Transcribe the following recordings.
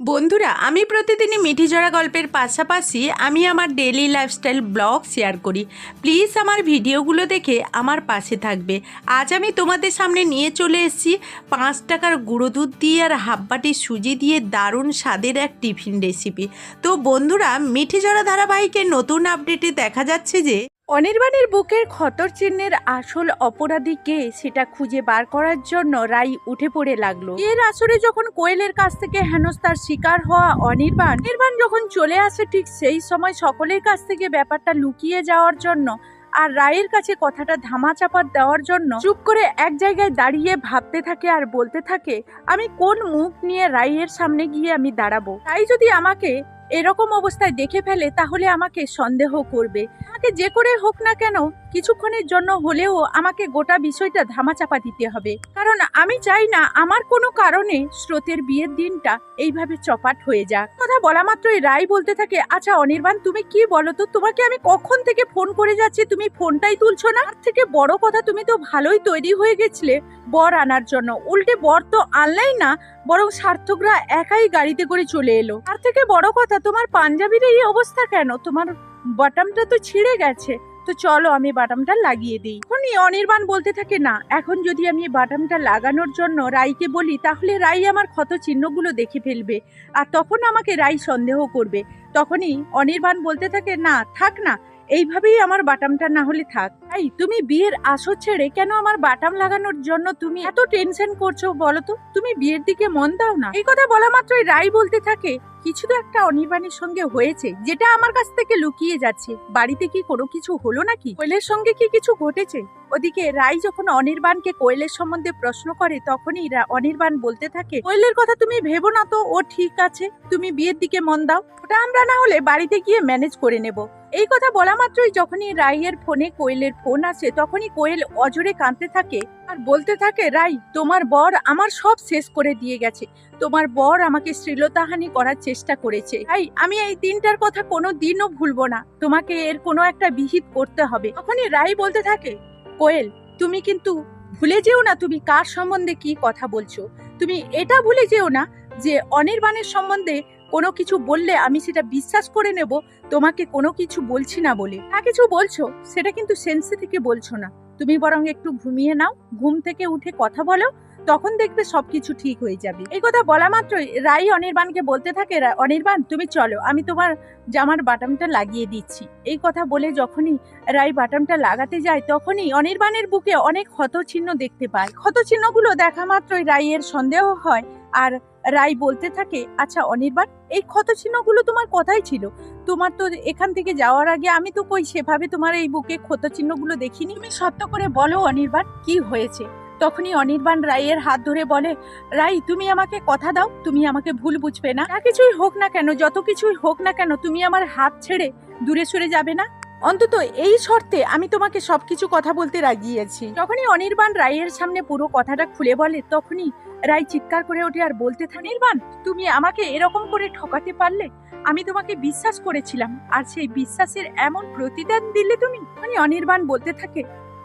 বন্ধুরা, আমি প্রতিদিনই মিঠি জড়া গল্পের পাশাপাশি আমি আমার ডেলি লাইফস্টাইল ব্লগ শেয়ার করি। প্লিজ আমার ভিডিওগুলো দেখে আমার পাশে থাকবে। আজ আমি তোমাদের সামনে নিয়ে চলে এসেছি পাঁচ টাকার গুঁড়ো দুধ দিয়ে আর হাফ বাটি সুজি দিয়ে দারুণ স্বাদের এক টিফিন রেসিপি তো বন্ধুরা মিঠি জড়া ধারাবাহিকের নতুন আপডেটে দেখা যাচ্ছে যে অনির্বাণের বুকের ক্ষতর চিহ্নের আসল অপরাধী কে সেটা খুঁজে বার করার জন্য রাই উঠে পড়ে লাগল। এর আসরে যখন কোয়েলের কাছ থেকে হেনস্তার শিকার হওয়া অনির্বাণ নির্বাণ যখন চলে আসে ঠিক সেই সময় সকলের কাছ থেকে ব্যাপারটা লুকিয়ে যাওয়ার জন্য আর রায়ের কাছে কথাটা ধামা চাপা দেওয়ার জন্য চুপ করে এক জায়গায় দাঁড়িয়ে ভাবতে থাকে আর বলতে থাকে, আমি কোন মুখ নিয়ে রায়ের সামনে গিয়ে আমি দাঁড়াবো? তাই যদি আমাকে এরকম অবস্থায় দেখে ফেলে, তাহলে আমাকে সন্দেহ করবে। আমাকে যে করে হোক না কেন, কিছুক্ষণের জন্য হলেও আমাকে গোটা বিষয়টা ধামাচাপা দিতে হবে। কারণ আমি চাই না আমার কোনো কারণে স্রোতের বিয়ের দিনটা এইভাবে চপাট হয়ে যাক। কথা বলা মাত্রই রাই বলতে থাকে আচ্ছা অনির্বাণ, তুমি কি বলো তো? তোমাকে আমি কখন থেকে ফোন করে যাচ্ছি? তুমি ফোনটাই তুলছো না? থেকে বড় কথা, তুমি তো ভালোই তৈরি হয়ে গেছিলে বর আনার জন্য। উল্টে বর তো আনলাই না বরং সার্থকরা একাই গাড়িতে করে চলে এলো। তার থেকে বড় কথা, তোমার পাঞ্জাবির এই অবস্থা কেন? তোমার বটমটা তো ছিঁড়ে গেছে। তো চলো আমি বাটামটা লাগিয়ে দিই। এখনই অনির্বাণ বলতে থাকে, না, এখন যদি আমি বাটামটা লাগানোর জন্য রাইকে বলি, তাহলে রাই আমার ক্ষত চিহ্নগুলো দেখে ফেলবে। আর তখন আমাকে রাই সন্দেহ করবে। তখনই অনির্বাণ বলতে থাকে, না, থাক না এইভাবেই আমার বাটামটা না হলে থাক। তাই তুমি বিয়ের আসর ছেড়ে কেন আমার বাটাম লাগানোর জন্য তুমি এত টেনশন করছ বলো তো? তুমি বিয়ের দিকে মন দাও না। এই কথা বলা মাত্রই রাই বলতে থাকে। কিছু তো একটা অনির্বাণের সঙ্গে হয়েছে, যেটা আমার কাছ থেকে লুকিয়ে যাচ্ছে। বাড়িতে কি কোনো কিছু হলো নাকি? কোয়েলের সঙ্গে কি কিছু ঘটেছে? ওদিকে রাই যখন অনির্বাণকে কোয়েলের সম্বন্ধে প্রশ্ন করে, তখনই অনির্বাণ বলতে থাকে, কোয়েলের কথা তুমি ভেবো না তো, ও ঠিক আছে। তুমি বিয়ের দিকে মন দাও। ওটা আমরা না হলে বাড়িতে গিয়ে ম্যানেজ করে নেব। এই কথা বলা মাত্রই যখনই রাইয়ের ফোনে কোয়েলের ফোন আসে, তখনই কোয়েল অজরে কাঁদতে থাকে আর বলতে থাকে, রাই, তোমার বর আমার সব শেষ করে দিয়ে গেছে। তোমার বর আমাকে শ্লীলতাহানি করার চেষ্টা করেছে। তাই আমি এই দিনটার কথা কোনো দিনও ভুলবো না। তোমাকে এর কোনো একটা বিহিত করতে হবে। তখনই রাই বলতে থাকে, কোয়েল, তুমি কিন্তু ভুলে যেও না তুমি কার সম্বন্ধে কি কথা বলছো। তুমি এটা ভুলে যেও না যে অনির্বাণের সম্বন্ধে কোনো কিছু বললে আমি সেটা বিশ্বাস করে নেব, তোমাকে কোনো কিছু বলছি না বলে। যা কিছু বলছো, সেটা কিন্তু সেন্সে থেকে বলছো না। তুমি বরং একটু ঘুমিয়ে নাও, ঘুম থেকে উঠে কথা বলো, তখন দেখবে সবকিছু ঠিক হয়ে যাবে। এই কথা বলা মাত্রই রাই অনির্বাণকে বলতে থাকে অনির্বাণ, তুমি চলো, আমি তোমার জামার বাটামটা লাগিয়ে দিচ্ছি। এই কথা বলে যখনই রাই বাটামটা লাগাতে যায়, তখনই অনির্বাণের বুকে অনেক ক্ষত চিহ্ন দেখতে পায়। ক্ষত চিহ্নগুলো দেখা মাত্রই রাইয়ের সন্দেহ হয়, আর রাই বলতে থাকে আচ্ছা অনির্বাণ, এই ক্ষত চিহ্নগুলো তোমার কথাই ছিল। তোমার তো এখান থেকে যাওয়ার আগে আমি তো কই সেভাবে তোমার এই বুকে ক্ষত চিহ্নগুলো দেখিনি? তুমি সত্য করে বলো, অনির্বাণ, কি হয়েছে? তখনই অনির্বাণ রাইয়ের হাত ধরে বলে রাই তুমি আমাকে কথা দাও, তুমি আমাকে ভুল বুঝবে না। যা কিছুই হোক না কেন, যত কিছুই হোক না কেন, তুমি আমার হাত ছেড়ে দূরে সরে যাবে না? অন্তত এই শর্তে আমি তোমাকে সবকিছু কথা বলতে রাগিয়েছি। যখনই অনির্বাণ রায়ের সামনে পুরো কথাটা খুলে বলে, তখনই রাই চিৎকার করে ওঠে আর বলতে থাকে, নির্বাণ, তুমি আমাকে এরকম করে ঠকাতে পারলে? আমি তোমাকে বিশ্বাস করেছিলাম, আর সেই বিশ্বাসের এমন প্রতিদান দিলে তুমি? মানে অনির্বাণ বলতে থাকে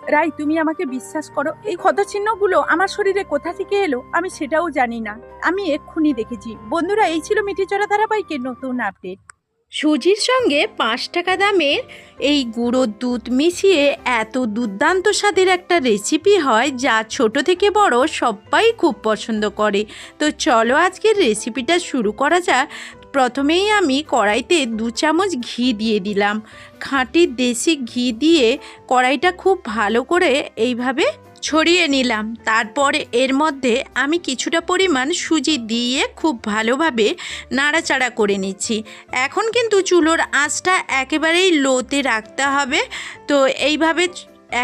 রাই তুমি আমাকে বিশ্বাস করো। এই ক্ষতচিহ্নগুলো আমার শরীরে কোথা থেকে এলো? আমি সেটাও জানি না। আমি এক্ষুনি দেখেছি। বন্ধুরা, এই ছিল মিঠিচড়া ধারাবাহিকের নতুন আপডেট। সুজির সঙ্গে পাঁচ টাকা দামের এই গুঁড়োর দুধ মিশিয়ে এত দুর্দান্ত স্বাদের একটা রেসিপি হয় যা ছোট থেকে বড় সবাই খুব পছন্দ করে। তো চলো আজকের রেসিপিটা শুরু করা যাক। প্রথমেই আমি কড়াইতে দু চামচ ঘি দিয়ে দিলাম। খাঁটি দেশি ঘি দিয়ে কড়াইটা খুব ভালো করে এইভাবে ছড়িয়ে নিলাম। তারপরে এর মধ্যে আমি কিছুটা পরিমাণ সুজি দিয়ে খুব ভালোভাবে নাড়াচাড়া করে নিচ্ছি। এখন কিন্তু চুলোর আঁচটা একেবারেই লোতে রাখতে হবে। তো এইভাবে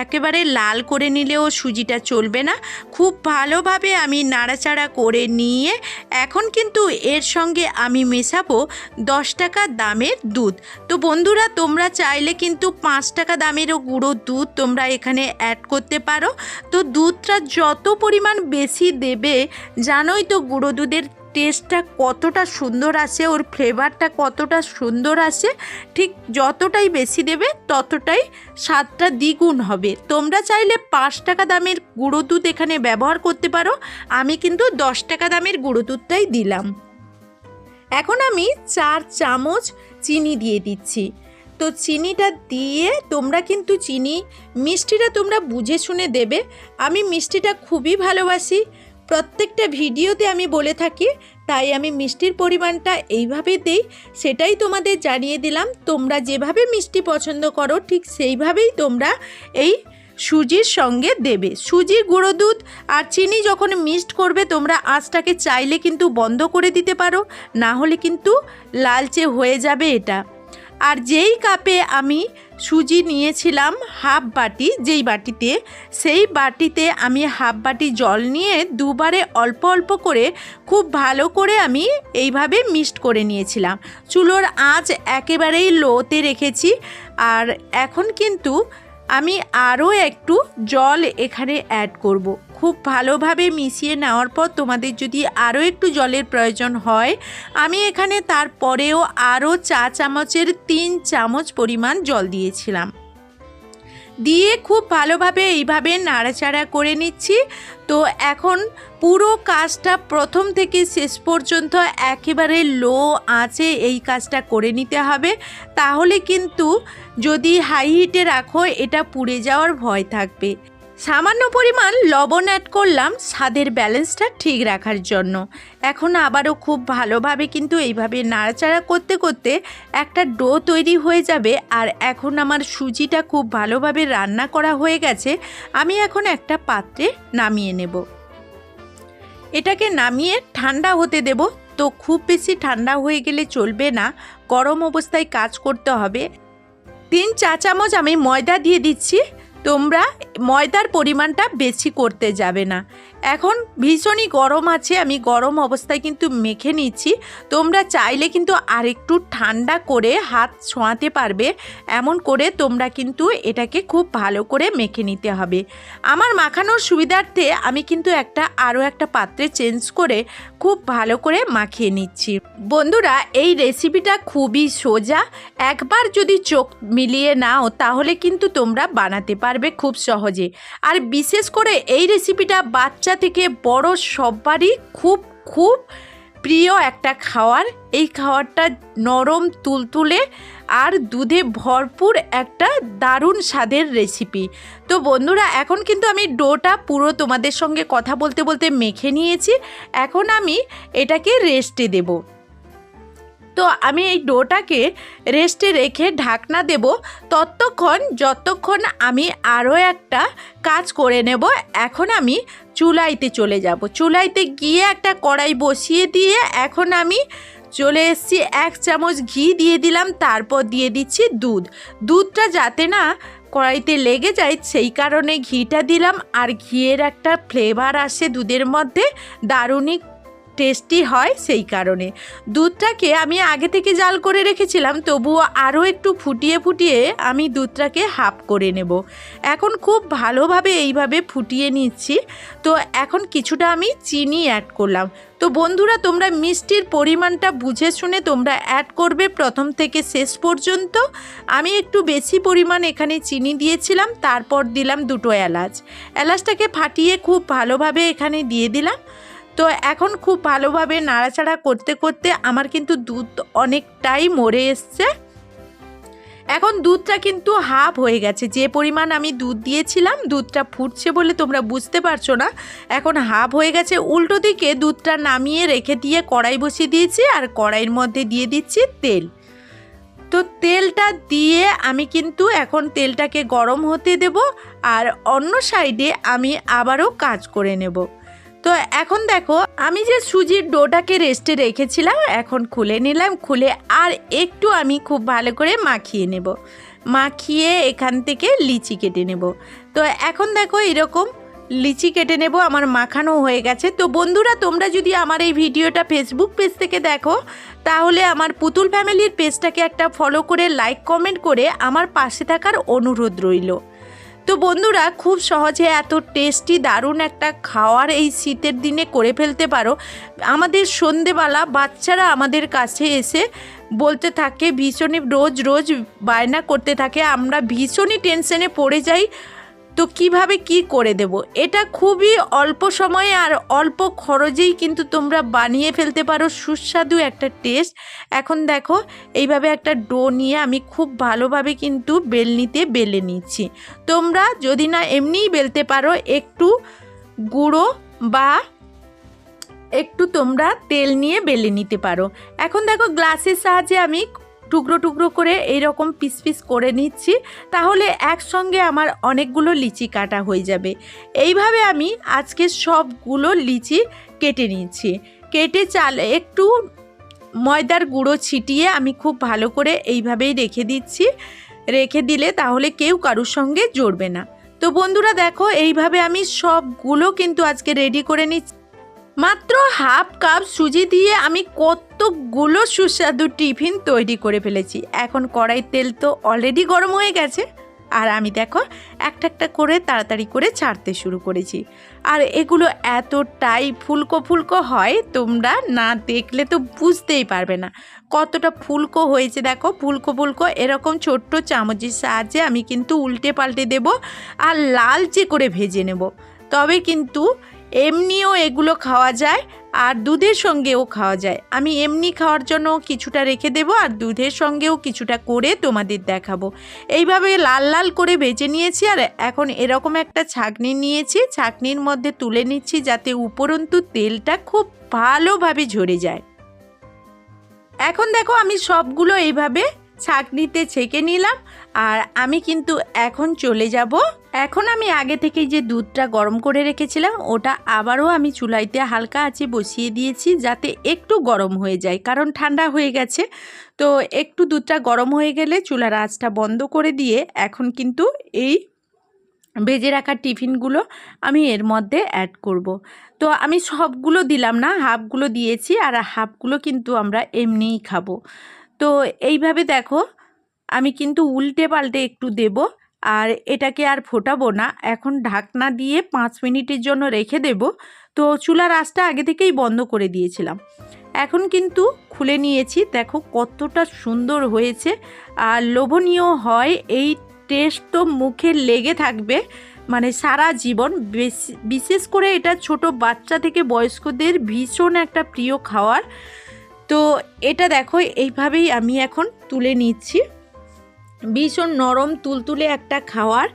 একেবারে লাল করে নিলেও সুজিটা চলবে না। খুব ভালোভাবে আমি নাড়াচাড়া করে নিয়ে এখন কিন্তু এর সঙ্গে আমি মেশাবো দশ টাকা দামের দুধ। তো বন্ধুরা, তোমরা চাইলে কিন্তু পাঁচ টাকা দামেরও গুঁড়ো দুধ তোমরা এখানে অ্যাড করতে পারো। তো দুধটা যত পরিমাণ বেশি দেবে, জানোই তো গুঁড়ো দুধের টেস্টটা কতটা সুন্দর আসে, ওর ফ্লেভারটা কতটা সুন্দর আসে, ঠিক যতটাই বেশি দেবে ততটাই স্বাদটা দ্বিগুণ হবে। তোমরা চাইলে পাঁচ টাকা দামের গুঁড়ো দুধ এখানে ব্যবহার করতে পারো, আমি কিন্তু দশ টাকা দামের গুঁড়ো দুধটাই দিলাম। এখন আমি চার চামচ চিনি দিয়ে দিচ্ছি। তো চিনিটা দিয়ে তোমরা কিন্তু চিনি, মিষ্টিটা তোমরা বুঝে শুনে দেবে। আমি মিষ্টিটা খুবই ভালোবাসি প্রত্যেকটা ভিডিওতে আমি বলে থাকি, তাই আমি মিষ্টির পরিমাণটা এইভাবে দেই, সেটাই তোমাদের জানিয়ে দিলাম। তোমরা যেভাবে মিষ্টি পছন্দ করো, ঠিক সেইভাবেই তোমরা এই সুজির সঙ্গে দেবে। সুজি গুঁড়ো দুধ আর চিনি যখন মিক্সড করবে, তোমরা আঁচটাকে চাইলে কিন্তু বন্ধ করে দিতে পারো, না হলে কিন্তু লালচে হয়ে যাবে এটা। আর যেই কাপে আমি সুজি নিয়েছিলাম হাফ বাটি, যেই বাটিতে। সেই বাটিতে আমি হাফ বাটি জল নিয়ে দুবারে অল্প অল্প করে খুব ভালো করে আমি এইভাবে মিক্সড করে নিয়েছিলাম। চুলোর আঁচ একেবারেই লোতে রেখেছি। আর এখন কিন্তু আমি আরও একটু জল এখানে অ্যাড করব। খুব ভালোভাবে মিশিয়ে নেওয়ার পর তোমাদের যদি আরও একটু জলের প্রয়োজন হয়, আমি এখানে তারপরেও আরও চা চামচের তিন চামচ পরিমাণ জল দিয়েছিলাম। দিয়ে খুব ভালোভাবে এইভাবে নাড়াচাড়া করে নিচ্ছি। তো এখন পুরো কাজটা প্রথম থেকে শেষ পর্যন্ত একেবারে লো আঁচে এই কাজটা করে নিতে হবে। তাহলে কিন্তু যদি হাই হিটে রাখো, এটা পুড়ে যাওয়ার ভয় থাকবে। সামান্য পরিমাণ লবণ অ্যাড করলাম, স্বাদের ব্যালেন্সটা ঠিক রাখার জন্য। এখন আবারও খুব ভালোভাবে কিন্তু এইভাবে নাড়াচাড়া করতে করতে একটা ডো তৈরি হয়ে যাবে, আর এখন আমার সুজিটা খুব ভালোভাবে রান্না করা হয়ে গেছে, আমি এখন একটা পাত্রে নামিয়ে নেব। এটাকে নামিয়ে ঠান্ডা হতে দেব, তো খুব বেশি ঠান্ডা হয়ে গেলে চলবে না, গরম অবস্থায় কাজ করতে হবে। তিন চা চামচ আমি ময়দা দিয়ে দিচ্ছি তোমরা ময়দার পরিমাণটা বেশি করতে যাবে না। এখন ভীষণই গরম আছে, আমি গরম অবস্থায় কিন্তু মেখে নিচ্ছি। তোমরা চাইলে কিন্তু আরেকটু ঠান্ডা করে হাত ছোঁয়াতে পারবে, এমন করে তোমরা কিন্তু এটাকে খুব ভালো করে মেখে নিতে হবে। আমার মাখানোর সুবিধার্থে আমি কিন্তু একটা আরও একটা পাত্রে চেঞ্জ করে খুব ভালো করে মাখিয়ে নিচ্ছি। বন্ধুরা, এই রেসিপিটা খুবই সোজা। একবার যদি চোখ মিলিয়ে নাও, তাহলে কিন্তু তোমরা বানাতে পারবে খুব সহজে। আর বিশেষ করে এই রেসিপিটা বাচ্চা থেকে বড় সবারই খুব খুব প্রিয় একটা খাওয়ার, এই খাওয়ারটা নরম তুলতুলে আর দুধে ভরপুর একটা দারুণ স্বাদের রেসিপি তো বন্ধুরা, এখন কিন্তু আমি ডোটা পুরো তোমাদের সঙ্গে কথা বলতে বলতে মেখে নিয়েছি। এখন আমি এটাকে রেস্টে দেবো। তো আমি এই ডোটাকে রেস্টে রেখে ঢাকনা দেব। ততক্ষণ, যতক্ষণ আমি আরও একটা কাজ করে নেব, এখন আমি চুলাইতে চলে যাব। চুলাইতে গিয়ে একটা কড়াই বসিয়ে দিয়ে এখন আমি চলে এসেছি, এক চামচ ঘি দিয়ে দিলাম, তারপর দিয়ে দিচ্ছি দুধ। দুধটা যাতে না কড়াইতে লেগে যায়, সেই কারণে ঘিটা দিলাম। আর ঘিয়ের একটা ফ্লেভার আসে দুধের মধ্যে দারুণই টেস্টি হয় সেই কারণে। দুধটাকে আমি আগে থেকে জাল করে রেখেছিলাম, তবুও আরও একটু ফুটিয়ে ফুটিয়ে আমি দুধটাকে হাফ করে নেব। এখন খুব ভালোভাবে এইভাবে ফুটিয়ে নিচ্ছি। তো এখন কিছুটা আমি চিনি অ্যাড করলাম। তো বন্ধুরা, তোমরা মিষ্টির পরিমাণটা বুঝে শুনে তোমরা অ্যাড করবে প্রথম থেকে শেষ পর্যন্ত। আমি একটু বেশি পরিমাণ এখানে চিনি দিয়েছিলাম, তারপর দিলাম দুটো এলাচ। এলাচটাকে ফাটিয়ে খুব ভালোভাবে এখানে দিয়ে দিলাম। তো এখন খুব ভালোভাবে নাড়াচাড়া করতে করতে আমার কিন্তু দুধ অনেকটাই মরে এসছে। এখন দুধটা কিন্তু হাফ হয়ে গেছে। যে পরিমাণ আমি দুধ দিয়েছিলাম, দুধটা ফুটছে বলে তোমরা বুঝতে পারছ না, এখন হাফ হয়ে গেছে। উল্টো দিকে দুধটা নামিয়ে রেখে দিয়ে কড়াই বসিয়ে দিয়েছি আর কড়াইয়ের মধ্যে দিয়ে দিচ্ছি তেল। তো তেলটা দিয়ে আমি কিন্তু এখন তেলটাকে গরম হতে দেব আর অন্য সাইডে আমি আবারও কাজ করে নেব। তো এখন দেখো, আমি যে সুজির ডোটাকে রেস্টে রেখেছিলাম, এখন খুলে নিলাম, খুলে আর একটু আমি খুব ভালো করে মাখিয়ে নেব। মাখিয়ে এখান থেকে লিচি কেটে নেব। তো এখন দেখো এরকম লিচি কেটে নেব, আমার মাখানো হয়ে গেছে। তো বন্ধুরা, তোমরা যদি আমার এই ভিডিওটা ফেসবুক পেজ থেকে দেখো, তাহলে আমার পুতুল ফ্যামিলির পেজটাকে একটা ফলো করে লাইক কমেন্ট করে আমার পাশে থাকার অনুরোধ রইল। তো বন্ধুরা, খুব সহজে এত টেস্টি দারুণ একটা খাওয়ার এই শীতের দিনে করে ফেলতে পারো। আমাদের সন্ধেবেলা বাচ্চারা আমাদের কাছে এসে বলতে থাকে, ভীষণই রোজ রোজ বায়না করতে থাকে। আমরা ভীষণই টেনশনে পড়ে যাই। তো কীভাবে কি করে দেব? এটা খুবই অল্প সময়ে আর অল্প খরচেই কিন্তু তোমরা বানিয়ে ফেলতে পারো। সুস্বাদু একটা টেস্ট এখন দেখো, এইভাবে একটা ডো নিয়ে আমি খুব ভালোভাবে কিন্তু বেলনিতে বেলে নিচ্ছি। তোমরা যদি না এমনিই বেলতে পারো, একটু গুঁড়ো বা একটু তোমরা তেল নিয়ে বেলে নিতে পারো। এখন দেখো, গ্লাসের সাহায্যে আমি টুকরো টুকরো করে এইরকম পিস পিস করে নিচ্ছি, তাহলে একসঙ্গে আমার অনেকগুলো লিচি কাটা হয়ে যাবে। এইভাবে আমি আজকে সবগুলো লিচি কেটে নিচ্ছি কেটে চাল একটু ময়দার গুঁড়ো ছিটিয়ে আমি খুব ভালো করে এইভাবেই রেখে দিচ্ছি। রেখে দিলে তাহলে কেউ কারুর সঙ্গে জড়বে না। তো বন্ধুরা দেখো, এইভাবে আমি সবগুলো কিন্তু আজকে রেডি করে নিচ্ছি। মাত্র হাফ কাপ সুজি দিয়ে আমি কতগুলো সুস্বাদু টিফিন তৈরি করে ফেলেছি। এখন কড়াই তেল তো অলরেডি গরম হয়ে গেছে। আর আমি দেখো, একটা একটা করে তাড়াতাড়ি করে ছাড়তে শুরু করেছি। আর এগুলো এতটাই ফুলকো ফুলকো হয়, তোমরা না দেখলে তো বুঝতেই পারবে না। কতটা ফুলকো হয়েছে দেখো, ফুলকো ফুলকো এরকম ছোট্ট চামচের সাহায্যে আমি কিন্তু উল্টে পাল্টে দেব আর লালচে করে ভেজে নেব। তবে কিন্তু এমনিও এগুলো খাওয়া যায় আর দুধের সঙ্গেও খাওয়া যায়। আমি এমনি খাওয়ার জন্য কিছুটা রেখে দেবো আর দুধের সঙ্গেও কিছুটা করে তোমাদের দেখাবো। এইভাবে লাল লাল করে ভেজে নিয়েছি আর এখন এরকম একটা ছাঁকনি নিয়েছি। ছাঁকনির মধ্যে তুলে নিচ্ছি যাতে উপরন্তু তেলটা খুব ভালোভাবে ঝরে যায়। এখন দেখো আমি সবগুলো এইভাবে ছাঁকনিতে ছেঁকে নিলাম আর আমি কিন্তু এখন চলে যাব। এখন আমি আগে থেকেই যে দুধটা গরম করে রেখেছিলাম, ওটা আবারও আমি চুলাইতে হালকা আছে বসিয়ে দিয়েছি যাতে একটু গরম হয়ে যায়, কারণ ঠান্ডা হয়ে গেছে। তো একটু দুধটা গরম হয়ে গেলে চুলার আঁচটা বন্ধ করে দিয়ে এখন কিন্তু এই ভেজে রাখা টিফিনগুলো আমি এর মধ্যে অ্যাড করব। তো আমি সবগুলো দিলাম না, হাফগুলো দিয়েছি আর হাফগুলো কিন্তু আমরা এমনিই খাব। তো এইভাবে দেখো, আমি কিন্তু উল্টে পাল্টে একটু দেব আর এটাকে আর ফোটাবো না। এখন ঢাকনা দিয়ে পাঁচ মিনিটের জন্য রেখে দেব। তো চুলার আঁচটা আগে থেকেই বন্ধ করে দিয়েছিলাম। এখন কিন্তু খুলে নিয়েছি। দেখো কতটা সুন্দর হয়েছে আর লোভনীয় হয়। এই টেস্ট তো মুখে লেগে থাকবে। মানে সারা জীবন। বিশেষ করে এটা ছোট বাচ্চা থেকে বয়স্কদের ভীষণ একটা প্রিয় খাওয়ার। তো এটা দেখো, এইভাবেই আমি এখন তুলে নিচ্ছি। ভীষণ নরম তুলতুলে একটা খাওয়ার।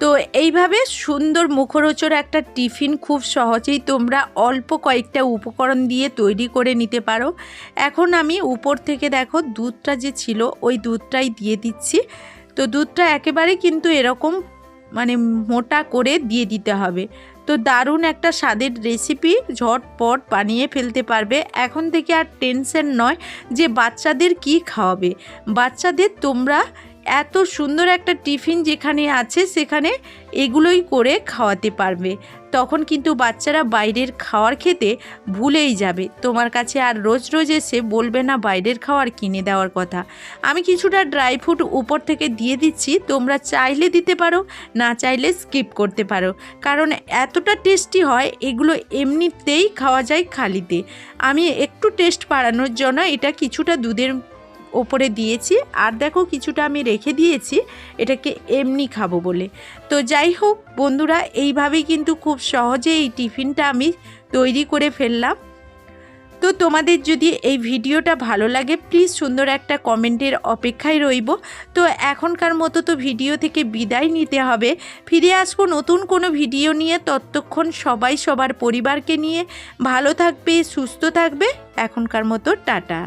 তো এইভাবে সুন্দর মুখরোচর একটা টিফিন খুব সহজেই তোমরা অল্প কয়েকটা উপকরণ দিয়ে তৈরি করে নিতে পারো। এখন আমি উপর থেকে দেখো, দুধটা যে ছিল, ওই দুধটাই দিয়ে দিচ্ছি। তো দুধটা একেবারে কিন্তু এরকম মানে মোটা করে দিয়ে দিতে হবে। তো দারুণ একটা স্বাদের রেসিপি ঝটপট বানিয়ে ফেলতে পারবে। এখন থেকে আর টেনশন নয় যে বাচ্চাদের কি খাওয়াবে। বাচ্চাদের তোমরা এত সুন্দর একটা টিফিন যেখানে আছে, সেখানে এগুলোই করে খাওয়াতে পারবে। তখন কিন্তু বাচ্চারা বাইরের খাওয়ার খেতে ভুলেই যাবে। তোমার কাছে আর রোজ রোজ এসে বলবে না বাইরের খাওয়ার কিনে দেওয়ার কথা। আমি কিছুটা ড্রাই ফ্রুট উপর থেকে দিয়ে দিচ্ছি, তোমরা চাইলে দিতে পারো, না চাইলে স্কিপ করতে পারো। কারণ এতটা টেস্টি হয়, এগুলো এমনিতেই খাওয়া যায় খালিতে। আমি একটু টেস্ট বাড়ানোর জন্য এটা কিছুটা দুধের ওপরে দিয়েছি, আর দেখো কিছুটা আমি রেখে দিয়েছি, এটাকে এমনি খাব বলে। তো যাই হোক বন্ধুরা, এইভাবেই কিন্তু খুব সহজে এই টিফিনটা আমি তৈরি করে ফেললাম। তো তোমাদের যদি এই ভিডিওটা ভালো লাগে, প্লিজ সুন্দর একটা কমেন্টের অপেক্ষায় রইব। তো এখনকার মতো তো ভিডিও থেকে বিদায় নিতে হবে। ফিরে আসব নতুন কোনো ভিডিও নিয়ে ততক্ষণ সবাই সবার পরিবারকে নিয়ে। ভালো থাকবে, সুস্থ থাকবে, এখনকার মতো টাটা।